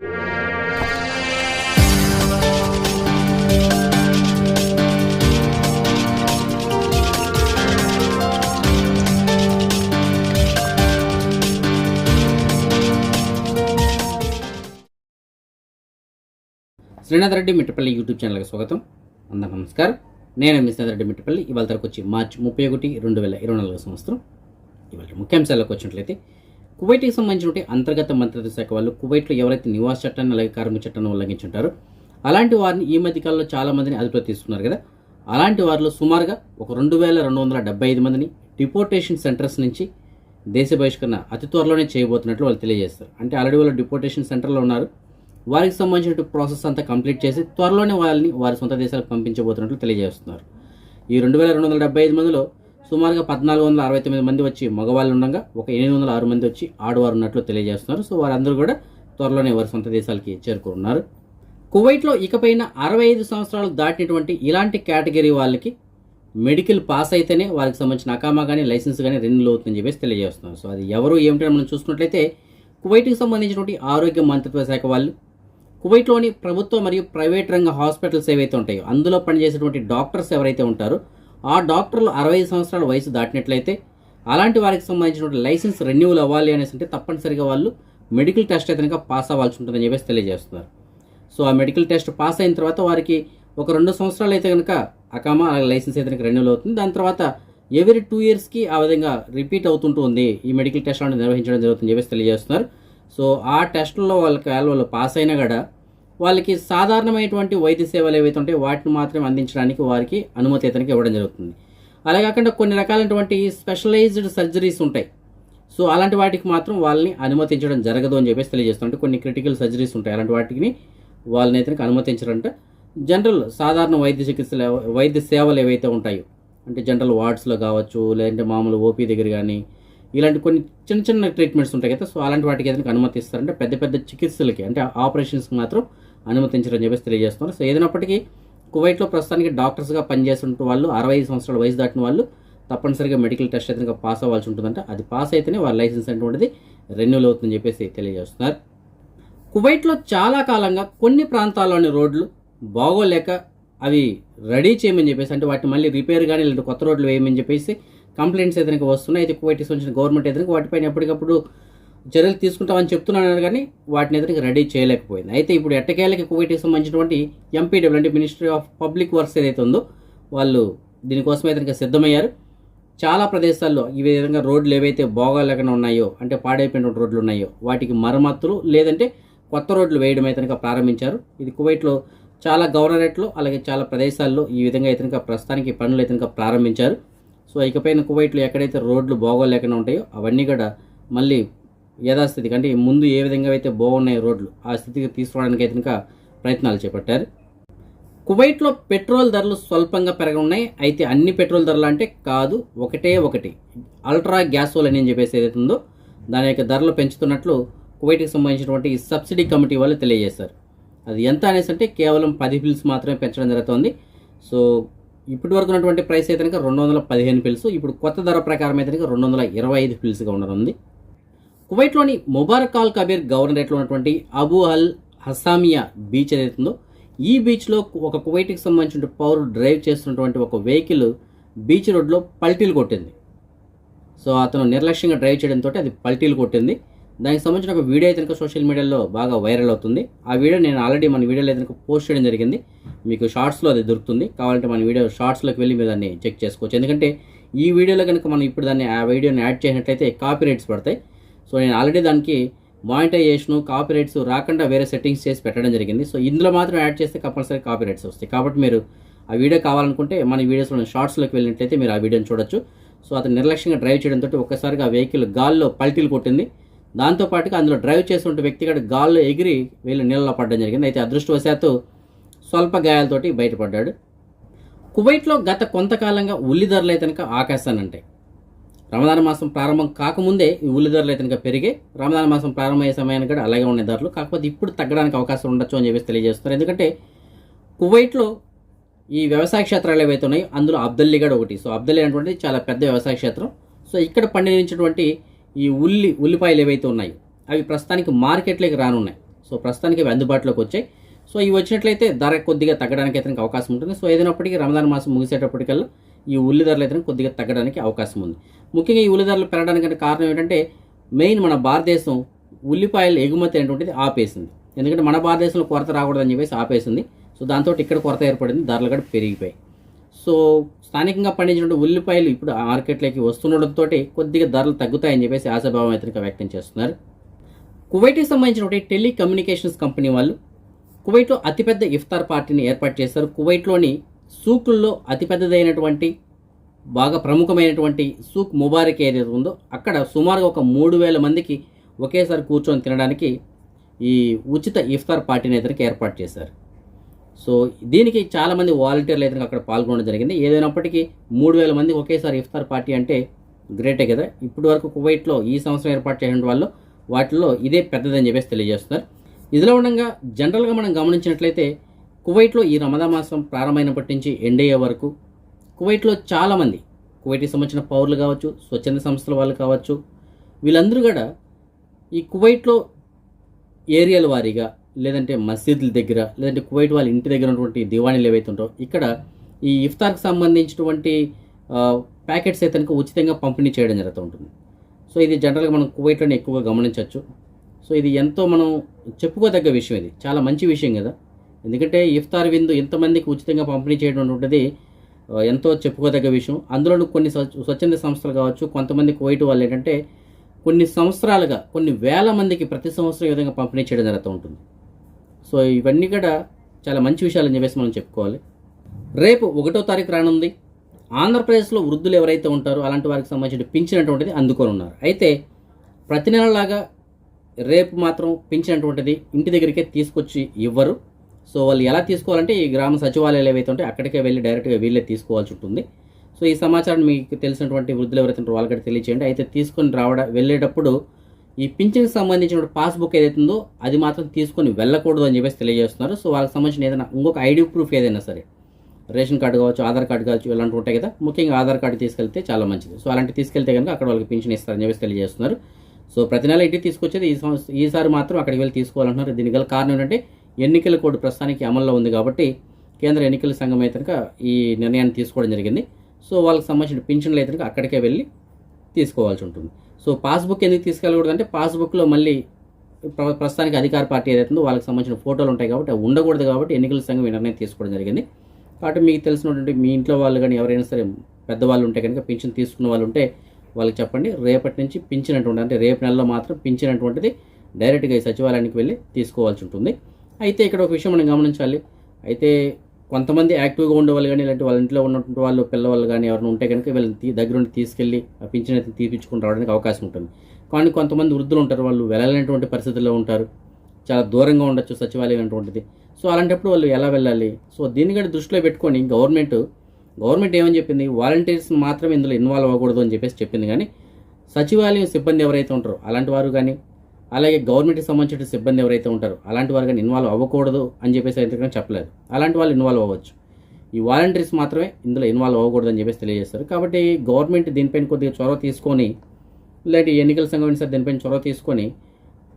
Srinath Reddy Mittapalli YouTube ఛానల్కి స్వాగతం. అందరూ నమస్కారం. నేను మీ రెడ్డి మిట్టపల్లి. ఇవాళ తరకు వచ్చి మార్చి ముప్పై ఒకటి రెండు వేల ఇరవై నాలుగు సంవత్సరం. ఇవాళ ముఖ్యాంశాలకు వచ్చినట్లయితే కువైట్కి సంబంధించిన అంతర్గత మంత్రిత్వ శాఖ వాళ్ళు కువైట్లో ఎవరైతే నివాస చట్టాన్ని అలాగే కార్మిక చట్టాన్ని ఉల్లంఘించుంటారో అలాంటి వారిని ఈ మధ్య కాలంలో చాలా మందిని అదుపులో తీసుకున్నారు కదా. అలాంటి వారిలో సుమారుగా ఒక రెండు వేల రెండు వందల డెబ్బై ఐదు మందిని డిపోర్టేషన్ సెంటర్స్ నుంచి దేశ బహిష్కరణ అతి త్వరలోనే చేయబోతున్నట్లు వాళ్ళు తెలియజేస్తారు. అంటే ఆల్రెడీ వాళ్ళు డిపోర్టేషన్ సెంటర్లో ఉన్నారు. వారికి సంబంధించిన ప్రాసెస్ అంతా కంప్లీట్ చేసి త్వరలోనే వాళ్ళని వారి సొంత దేశాలకు పంపించబోతున్నట్లు తెలియజేస్తున్నారు. ఈ రెండు వేల రెండు వందల డెబ్బై ఐదు మందిలో సుమారుగా పద్నాలుగు వందల అరవై తొమ్మిది మంది వచ్చి మగవాళ్ళు ఉండగా ఒక ఎనిమిది వందల ఆరు మంది వచ్చి ఆడవారు ఉన్నట్లు తెలియజేస్తున్నారు. సో వారందరూ కూడా త్వరలోనే వారి సొంత దేశాలకి చేరుకున్నారు. కువైట్లో ఇకపైన అరవై ఐదు సంవత్సరాలు దాటినటువంటి ఇలాంటి కేటగిరీ వాళ్ళకి మెడికల్ పాస్ అయితేనే వారికి సంబంధించిన అకామా కానీ లైసెన్స్ కానీ రెన్యూల్ అవుతుందని చెప్పేసి తెలియజేస్తున్నారు. సో అది ఎవరు ఏమిటని మనం చూసుకున్నట్లయితే కువైట్కి సంబంధించినటువంటి ఆరోగ్య మంత్రిత్వ శాఖ వాళ్ళు కువైట్లోని ప్రభుత్వ మరియు ప్రైవేట్ రంగ హాస్పిటల్స్ ఏవైతే ఉంటాయో అందులో పనిచేసేటువంటి డాక్టర్స్ ఎవరైతే ఉంటారో ఆ డాక్టర్లు అరవై సంవత్సరాల వయసు దాటినట్లయితే అలాంటి వారికి సంబంధించినటువంటి లైసెన్స్ రెన్యూవల్ అవ్వాలి అనేసి అంటే తప్పనిసరిగా వాళ్ళు మెడికల్ టెస్ట్ అయితే పాస్ అవ్వాల్సి ఉంటుందని చెప్పేసి తెలియజేస్తున్నారు. సో ఆ మెడికల్ టెస్ట్ పాస్ అయిన తర్వాత వారికి ఒక రెండు సంవత్సరాలు అయితే కనుక అకామా అలాగే లైసెన్స్ అయితే కనుక రెన్యూల్ అవుతుంది. దాని తర్వాత ఎవ్రీ టూ ఇయర్స్కి ఆ విధంగా రిపీట్ అవుతుంటూ ఉంది. ఈ మెడికల్ టెస్ట్ అనేది నిర్వహించడం జరుగుతుందని చెప్పేసి తెలియజేస్తున్నారు. సో ఆ టెస్టుల్లో వాళ్ళకి వాళ్ళు పాస్ అయినా కూడా వాళ్ళకి సాధారణమైనటువంటి వైద్య సేవలు ఏవైతే ఉంటాయో వాటిని మాత్రమే అందించడానికి వారికి అనుమతి ఇతనికి ఇవ్వడం జరుగుతుంది. అలా కాకుండా కొన్ని రకాలైనటువంటి స్పెషలైజ్డ్ సర్జరీస్ ఉంటాయి. సో అలాంటి వాటికి మాత్రం వాళ్ళని అనుమతించడం జరగదు అని చెప్పేసి తెలియజేస్తుంటే కొన్ని క్రిటికల్ సర్జరీస్ ఉంటాయి. అలాంటి వాటికి వాళ్ళని ఇతనికి అనుమతించారంట. జనరల్ సాధారణ వైద్య చికిత్సలు వైద్య సేవలు ఏవైతే ఉంటాయో అంటే జనరల్ వార్డ్స్లో కావచ్చు లేదంటే మామూలు ఓపీ దగ్గర కానీ ఇలాంటి కొన్ని చిన్న చిన్న ట్రీట్మెంట్స్ ఉంటాయి కదా సో అలాంటి వాటికి ఏదైనా అనుమతిస్తారంటే. పెద్ద పెద్ద చికిత్సలకి అంటే ఆపరేషన్స్కి మాత్రం అనుమతించరని చెప్పేసి తెలియజేస్తున్నారు. సో ఏదైనప్పటికీ కువైట్లో ప్రస్తుతానికి డాక్టర్స్గా పనిచేస్తున్న వాళ్ళు అరవై ఐదు సంవత్సరాల వయసు దాటిన వాళ్ళు తప్పనిసరిగా మెడికల్ టెస్ట్ అయితే పాస్ అవ్వాల్సి ఉంటుందంట. అది పాస్ అయితేనే వాళ్ళ లైసెన్స్ అనేటువంటిది రెన్యూల్ అవుతుందని చెప్పేసి తెలియజేస్తున్నారు. కువైట్లో చాలా కాలంగా కొన్ని ప్రాంతాల్లోని రోడ్లు బాగోలేక అవి రెడీ చేయమని చెప్పేసి అంటే వాటిని మళ్ళీ రిపేర్ కానీ లేదంటే కొత్త రోడ్లు వేయమని చెప్పేసి కంప్లైంట్స్ ఏదైనా వస్తున్నాయి. అయితే కువైట్కి సంబంధించిన గవర్నమెంట్ ఏదైనా వాటిపైన ఎప్పటికప్పుడు చర్యలు తీసుకుంటామని చెప్తున్నాను కానీ వాటిని ఎదురుగా రెడీ చేయలేకపోయింది. అయితే ఇప్పుడు ఎట్టకేలకి కువైట్కి సంబంధించినటువంటి ఎంపీడబ్ల్యూ అంటే మినిస్ట్రీ ఆఫ్ పబ్లిక్ వర్క్స్ ఏదైతే ఉందో వాళ్ళు దీనికోసం అయితే సిద్ధమయ్యారు. చాలా ప్రదేశాల్లో ఈ విధంగా రోడ్లు ఏవైతే బాగోలేకుండా ఉన్నాయో అంటే పాడైపోయిన రోడ్లు ఉన్నాయో వాటికి మరమ్మతులు లేదంటే కొత్త రోడ్లు వేయడం అయితే కనుక ప్రారంభించారు. ఇది కువైట్లో చాలా గవర్నరేట్లో అలాగే చాలా ప్రదేశాల్లో ఈ విధంగా అయితే కనుక ప్రస్తుతానికి పనులు అయితే కనుక ప్రారంభించారు. సో ఇకపైన కువైట్లో ఎక్కడైతే రోడ్లు బాగోలేకుండా ఉంటాయో అవన్నీ కూడా మళ్ళీ యథాస్థితికి అంటే ముందు ఏ విధంగా అయితే బాగున్నాయి రోడ్లు ఆ స్థితికి తీసుకురావడానికి అయితే ఇంకా ప్రయత్నాలు చేపట్టారు. కువైట్లో పెట్రోల్ ధరలు స్వల్పంగా పెరగనున్నాయి. అయితే అన్ని పెట్రోల్ ధరలు అంటే కాదు ఒకటే ఒకటి. అల్ట్రా గ్యాస్ ఓల్ అని చెప్పేసి ఏదైతే ఉందో దాని యొక్క ధరలు పెంచుతున్నట్లు కువైట్కి సంబంధించినటువంటి ఈ సబ్సిడీ కమిటీ వాళ్ళు తెలియజేశారు. అది ఎంత అనేసి అంటే కేవలం పది పిల్స్ మాత్రమే పెంచడం జరుగుతుంది. సో ఇప్పటి వరకు ఉన్నటువంటి ప్రైస్ అయితే కనుక రెండు వందల పదిహేను పిల్స్. ఇప్పుడు కొత్త ధర ప్రకారం అయితే కనుక రెండు వందల ఇరవై ఐదు పిల్స్గా ఉండనుంది. కువైట్లోని ముబారక్ అల్ కబీర్ గవర్నరేట్లో ఉన్నటువంటి అబు అల్ హసామియా బీచ్ అనేది ఉందో ఈ బీచ్లో ఒక కువైట్కి సంబంధించిన పౌరుడు డ్రైవ్ చేస్తున్నటువంటి ఒక వెహికల్ బీచ్ రోడ్లో పల్టీలు కొట్టింది. సో అతను నిర్లక్ష్యంగా డ్రైవ్ చేయడంతో అది పల్టీలు కొట్టింది. దానికి సంబంధించిన ఒక వీడియో అయితే సోషల్ మీడియాలో బాగా వైరల్ అవుతుంది. ఆ వీడియో నేను ఆల్రెడీ మన వీడియోలో అయితే పోస్ట్ చేయడం జరిగింది. మీకు షార్ట్స్లో అది దొరుకుతుంది. కావాలంటే మన వీడియో షార్ట్స్లోకి వెళ్ళి మీరు దాన్ని చెక్ చేసుకోవచ్చు. ఎందుకంటే ఈ వీడియోలో కనుక మనం ఇప్పుడు దాన్ని ఆ వీడియోని యాడ్ చేసినట్లయితే కాపీ రైట్స్ పడతాయి. సో నేను ఆల్రెడీ దానికి మానిటైజేషను కాపీరైట్స్ రాకుండా వేరే సెట్టింగ్స్ చేసి పెట్టడం జరిగింది. సో ఇందులో మాత్రం యాడ్ చేస్తే కంపల్సరీ కాపీరైట్స్ వస్తాయి. కాబట్టి మీరు ఆ వీడియో కావాలనుకుంటే మన వీడియోస్లో షార్ట్స్లోకి వెళ్ళినట్లయితే మీరు ఆ వీడియోని చూడొచ్చు. సో అతను నిర్లక్ష్యంగా డ్రైవ్ చేయడంతో ఒక్కసారిగా ఆ వెహికల్ గాల్లో పల్టీలు కొట్టింది. దాంతోపాటుగా అందులో డ్రైవ్ చేస్తున్న వ్యక్తి కూడా గాల్లో ఎగిరి వీళ్ళు నీళ్ళలో పడడం జరిగింది. అయితే అదృష్టవశాత్తు స్వల్ప గాయాలతోటి బయటపడ్డాడు. కువైట్లో గత కొంతకాలంగా ఉల్లి ధరలు అయితే కనుక ఆకాశాన్ని అంటాయి రమదాన మాసం ప్రారంభం కాకముందే ఈ ఉల్లి ధరలు అయితే పెరిగే రమదాన మాసం ప్రారంభమయ్యే సమయానికి కూడా అలాగే ఉండే ధరలు. కాకపోతే ఇప్పుడు తగ్గడానికి అవకాశం ఉండొచ్చు అని చెప్పేసి తెలియజేస్తున్నారు. ఎందుకంటే కువైట్లో ఈ వ్యవసాయ క్షేత్రాలు ఏవైతే ఉన్నాయో అందులో అబ్దల్లీ ఒకటి. సో అబ్దల్లి అనేటువంటి చాలా పెద్ద వ్యవసాయ క్షేత్రం. సో ఇక్కడ పండించినటువంటి ఈ ఉల్లి ఉల్లిపాయలు ఏవైతే ఉన్నాయో అవి ప్రస్తుతానికి మార్కెట్లోకి రానున్నాయి. సో ప్రస్తుతానికి అవి అందుబాటులోకి వచ్చాయి. సో ఇవి వచ్చినట్లయితే ధర కొద్దిగా తగ్గడానికి అయితే అవకాశం ఉంటుంది. సో ఏదైనప్పటికీ రమదాన్ మాసం ముగిసేటప్పటికల్లా ఈ ఉల్లి ధరలు అయితే కొద్దిగా తగ్గడానికి అవకాశం ఉంది. ముఖ్యంగా ఈ ఉల్లి ధరలు పెరగడానికి కారణం ఏంటంటే మెయిన్ మన భారతదేశం ఉల్లిపాయలు ఎగుమతి అనేటువంటిది ఆపేసింది. ఎందుకంటే మన భారతదేశంలో కొరత రాకూడదని చెప్పేసి ఆపేసింది. సో దాంతో ఇక్కడ కొరత ఏర్పడింది ధరలు కూడా పెరిగిపోయాయి. సో స్థానికంగా పండించిన ఉల్లిపాయలు ఇప్పుడు మార్కెట్లోకి వస్తుండటంతో కొద్దిగా ధరలు తగ్గుతాయని చెప్పేసి ఆశాభావం అయితే వ్యక్తం చేస్తున్నారు. కువైట్కి సంబంధించినటువంటి టెలికమ్యూనికేషన్స్ కంపెనీ వాళ్ళు కువైట్లో అతిపెద్ద ఇఫ్తార్ పార్టీని ఏర్పాటు చేశారు. కువైట్లోని సూకుల్లో అతిపెద్దదైనటువంటి బాగా ప్రముఖమైనటువంటి సూక్ ముబారక్ ఏదైతే ఉందో అక్కడ సుమారుగా ఒక మూడు వేల మందికి ఒకేసారి కూర్చొని తినడానికి ఈ ఉచిత ఇఫ్తార్ పార్టీని ఇతనికి ఏర్పాటు చేశారు. సో దీనికి చాలామంది వాలంటీర్లు అయితే అక్కడ పాల్గొనడం జరిగింది. ఏదైనప్పటికీ మూడు వేల మంది ఒకేసారి ఇఫ్తార్ పార్టీ అంటే గ్రేటే కదా. ఇప్పటి వరకు కువైట్లో ఈ సంవత్సరం ఏర్పాటు చేసిన వాళ్ళు వాటిలో ఇదే పెద్దదని చెప్పేసి తెలియజేస్తున్నారు. ఇదిలో ఉండగా జనరల్గా మనం గమనించినట్లయితే కువైట్లో ఈ రమదా మాసం ప్రారంభమైనప్పటి నుంచి ఎండ్ అయ్యే వరకు కువైట్లో చాలామంది కువైట్కి సంబంధించిన పౌరులు కావచ్చు స్వచ్ఛంద సంస్థల వాళ్ళు కావచ్చు వీళ్ళందరూ కూడా ఈ కువైట్లో ఏరియాల వారీగా లేదంటే మసీదుల దగ్గర లేదంటే కువైట్ వాళ్ళ ఇంటి దగ్గర ఉన్నటువంటి దివాణీలు ఏవైతే ఉంటారో ఇక్కడ ఈ ఇఫ్తార్కి సంబంధించినటువంటి ప్యాకెట్స్ అయితే ఉచితంగా పంపిణీ చేయడం జరుగుతూ ఉంటుంది. సో ఇది జనరల్గా మనం కువైట్లోనే ఎక్కువగా గమనించవచ్చు. సో ఇది ఎంతో మనం చెప్పుకోదగ్గ విషయం ఇది. చాలా మంచి విషయం కదా. ఎందుకంటే ఇఫ్తార్ విందు ఎంతమందికి ఉచితంగా పంపిణీ చేయడం ఉంటుంది ఎంతో చెప్పుకోదగ్గ విషయం. అందులోనూ కొన్ని స్వచ్ఛంద సంస్థలు కావచ్చు కొంతమంది కువైట్ వాళ్ళు ఏంటంటే కొన్ని సంవత్సరాలుగా కొన్ని వేల మందికి ప్రతి సంవత్సరం ఈ విధంగా పంపిణీ చేయడం జరుగుతూ ఉంటుంది. సో ఇవన్నీ కూడా చాలా మంచి విషయాలని చెప్పేసి మనం చెప్పుకోవాలి. రేపు ఒకటో తారీఖు రానుంది. ఆంధ్రప్రదేశ్లో వృద్ధులు ఎవరైతే ఉంటారో అలాంటి వారికి సంబంధించిన పింఛన్ అటువంటిది అందుకొని ఉన్నారు. అయితే ప్రతి నెలలాగా రేపు మాత్రం పింఛన్ అటువంటిది ఇంటి దగ్గరికే తీసుకొచ్చి ఇవ్వరు. సో వాళ్ళు ఎలా తీసుకోవాలంటే ఈ గ్రామ సచివాలయాలు ఏవైతే ఉంటాయో అక్కడికే వెళ్ళి డైరెక్ట్గా వీళ్ళే తీసుకోవాల్సి ఉంటుంది. సో ఈ సమాచారం మీకు తెలిసినటువంటి వృద్ధులు ఎవరైతే ఉంటారో వాళ్ళకి తెలియచేయండి. అయితే తీసుకొని రావడం వెళ్ళేటప్పుడు ఈ పింఛన్కి సంబంధించిన పాస్బుక్ ఏదైతే ఉందో అది మాత్రం తీసుకొని వెళ్ళకూడదు అని చెప్పేసి తెలియజేస్తున్నారు. సో వాళ్ళకి సంబంధించిన ఏదైనా ఇంకొక ఐడి ప్రూఫ్ ఏదైనా సరే రేషన్ కార్డు కావచ్చు ఆధార్ కార్డు కావచ్చు ఇలాంటివి ఉంటాయి కదా ముఖ్యంగా ఆధార్ కార్డు తీసుకెళ్తే చాలా మంచిది. సో అలాంటి తీసుకెళ్తే కనుక అక్కడ వాళ్ళకి పింఛన్ ఇస్తారని చెప్పేసి తెలియజేస్తున్నారు. సో ప్రతి నెల ఇంటికి తీసుకొచ్చేది ఈ సంవత్సరం ఈసారి మాత్రం అక్కడికి వెళ్ళి తీసుకోవాలంటున్నారు. దీనికి గల కారణం ఏంటంటే ఎన్నికల కోడ్ ప్రస్తుతానికి అమల్లో ఉంది కాబట్టి కేంద్ర ఎన్నికల సంఘం అయితే కనుక ఈ నిర్ణయాన్ని తీసుకోవడం జరిగింది. సో వాళ్ళకి సంబంధించిన పింఛన్లు అయితే కనుక అక్కడికే వెళ్ళి తీసుకోవాల్సి ఉంటుంది. సో పాస్బుక్ ఎందుకు తీసుకెళ్ళకూడదు అంటే పాస్బుక్లో మళ్ళీ ప్ర- ప్రస్తుతానికి అధికార పార్టీ ఏదైతుందో వాళ్ళకి సంబంధించిన ఫోటోలు ఉంటాయి కాబట్టి అవి ఉండకూడదు కాబట్టి ఎన్నికల సంఘం ఈ నిర్ణయం తీసుకోవడం జరిగింది. కాబట్టి మీకు తెలిసినటువంటి మీ ఇంట్లో వాళ్ళు కానీ ఎవరైనా సరే పెద్దవాళ్ళు ఉంటే కనుక పింఛన్ తీసుకున్న వాళ్ళు ఉంటే వాళ్ళకి చెప్పండి. రేపటి నుంచి పింఛన్ అంటే రేపు నెలలో మాత్రం పింఛనటువంటిది డైరెక్ట్గా ఈ సచివాలయానికి వెళ్ళి తీసుకోవాల్సి ఉంటుంది. అయితే ఇక్కడ ఒక విషయం మనం గమనించాలి. అయితే కొంతమంది యాక్టివ్గా ఉండేవాళ్ళు కానీ ఇలాంటి వాళ్ళ ఇంట్లో ఉన్నటువంటి వాళ్ళు పిల్లవాళ్ళు కానీ ఎవరైనా ఉంటే కనుక వీళ్ళని దగ్గర దగ్గరుండి తీసుకెళ్ళి ఆ పింఛన్ అయితే తీపించుకుని రావడానికి అవకాశం ఉంటుంది. కానీ కొంతమంది వృద్ధులు ఉంటారు. వాళ్ళు వెళ్ళలేనటువంటి పరిస్థితుల్లో ఉంటారు. చాలా దూరంగా ఉండొచ్చు సచివాలయం అటువంటిది. సో అలాంటప్పుడు వాళ్ళు ఎలా వెళ్ళాలి? సో దీన్ని కూడా దృష్టిలో పెట్టుకొని గవర్నమెంట్ గవర్నమెంట్ ఏమని చెప్పింది? వాలంటీర్స్ మాత్రమే ఇందులో ఇన్వాల్వ్ అవ్వకూడదు అని చెప్పేసి చెప్పింది. కానీ సచివాలయం సిబ్బంది ఎవరైతే ఉంటారో అలాంటి వారు కానీ అలాగే గవర్నమెంట్కి సంబంధించిన సిబ్బంది ఎవరైతే ఉంటారో అలాంటి వారు కానీ ఇన్వాల్వ్ అవ్వకూడదు అని చెప్పేసి అయితే చెప్పలేదు. అలాంటి వాళ్ళు ఇన్వాల్వ్ అవ్వచ్చు. ఈ వాలంటీర్స్ మాత్రమే ఇందులో ఇన్వాల్వ్ అవ్వకూడదు అని చెప్పేసి తెలియజేస్తారు. కాబట్టి గవర్నమెంట్ దీనిపైన కొద్దిగా చొరవ తీసుకొని ఇలాంటి ఎన్నికల సంఘం సార్ దీనిపైన చొరవ తీసుకొని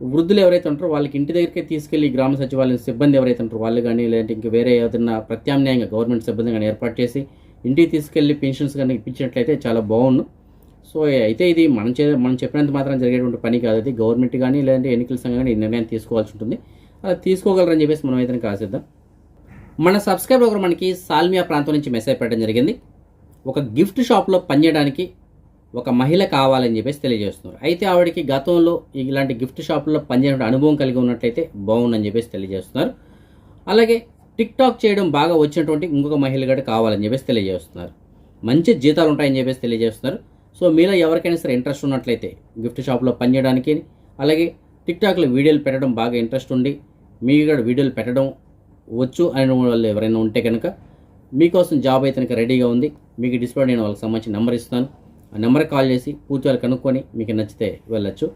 వృద్ధులు ఎవరైతే ఉంటారో వాళ్ళకి ఇంటి దగ్గరికే తీసుకెళ్ళి గ్రామ సచివాలయం సిబ్బంది ఎవరైతే ఉంటారో వాళ్ళు కానీ లేదంటే ఇంక వేరే ఏదైనా ప్రత్యామ్నాయంగా గవర్నమెంట్ సిబ్బంది కానీ ఏర్పాటు చేసి ఇంటికి తీసుకెళ్ళి పెన్షన్స్ కానీ ఇప్పించినట్లయితే చాలా బాగుండు. సో అయితే ఇది మనం చే మనం చెప్పినంత మాత్రం జరిగేటువంటి పని కాదు. అది గవర్నమెంట్ కానీ లేదంటే ఎన్నికల సంఘం కానీ నిర్ణయం తీసుకోవాల్సి ఉంటుంది. అలా తీసుకోగలరని చెప్పేసి మనం అయితే ఆశిద్దాం మన సబ్స్క్రైబర్ ఒకరు మనకి సాల్మియా ప్రాంతం నుంచి మెసేజ్ పెట్టడం జరిగింది. ఒక గిఫ్ట్ షాప్లో పనిచేయడానికి ఒక మహిళ కావాలని చెప్పేసి తెలియజేస్తున్నారు. అయితే ఆవిడకి గతంలో ఇలాంటి గిఫ్ట్ షాపుల్లో పనిచేయడం అనుభవం కలిగి ఉన్నట్లయితే బాగుందని చెప్పేసి తెలియజేస్తున్నారు. అలాగే టిక్ టాక్ చేయడం బాగా వచ్చినటువంటి ఇంకొక మహిళ కూడా కావాలని చెప్పేసి తెలియజేస్తున్నారు. మంచి జీతాలు ఉంటాయని చెప్పేసి తెలియజేస్తున్నారు. సో మీలో ఎవరికైనా సరే ఇంట్రెస్ట్ ఉన్నట్లయితే గిఫ్ట్ షాప్లో పనిచేయడానికి అలాగే టిక్టాక్లో వీడియోలు పెట్టడం బాగా ఇంట్రెస్ట్ ఉండి మీ కూడా వీడియోలు పెట్టడం వచ్చు అనే వాళ్ళు ఎవరైనా ఉంటే కనుక మీకోసం జాబ్ అయితే కనుక రెడీగా ఉంది. మీకు డిస్ప్లే నేను వాళ్ళకి సంబంధించిన నెంబర్ ఇస్తాను. ఆ నెంబర్కి కాల్ చేసి పూర్తి వాళ్ళు కనుక్కొని మీకు నచ్చితే వెళ్ళొచ్చు.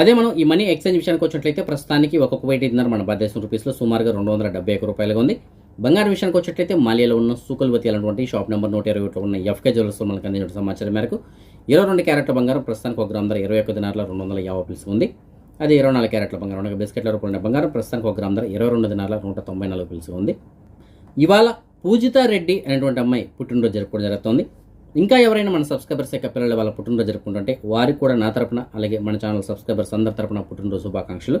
అదే మనం ఈ మనీ ఎక్స్చేంజ్ విషయానికి వచ్చినట్లయితే ప్రస్తుతానికి ఒక్కొక్క వెయిట్ ఇద్దరు మన భారతదేశం రూపీస్లో సుమారుగా రెండు వందల డెబ్బై ఒక్క రూపాయలుగా ఉంది. బంగారు విషయానికి వచ్చినట్లయితే మాలియాలో ఉన్న సూకల్వతి అనేటువంటి షాప్ నెంబర్ నూట ఇరవై ఒకటిలో ఉన్న ఎఫ్కే జ్యువెలర్స్ మనకు అందించిన సమాచారం మేరకు ఇరవై రెండు క్యారెట్ల బంగారం ప్రస్తుతానికి ఒక గ్రామ ధర ఇరవై ఒక్క దినార్ల రెండు వందల యాభై పిలుసు ఉంది. అది ఇరవై నాలుగు క్యారెట్ల బంగారం ఉండగా బిస్కెట్ల రూపంలో బంగారం ప్రస్తుతానికి ఒక గ్రామ్ ధర ఇరవై రెండు దినాల నూట తొంభై నాలుగు పిలుసు ఉంది. ఇవాళ పూజితా రెడ్డి అనేటువంటి అమ్మాయి పుట్టినరోజు జరుపుకోవడం జరుగుతుంది. ఇంకా ఎవరైనా మన సబ్స్క్రైబర్స్ యొక్క పిల్లలు వాళ్ళ పుట్టినరోజు జరుపుకుంటుంటే వారికి కూడా నా తరపున అలాగే మన ఛానల్ సబ్స్క్రైబర్స్ అందరి తరపున పుట్టినరోజు శుభాకాంక్షలు.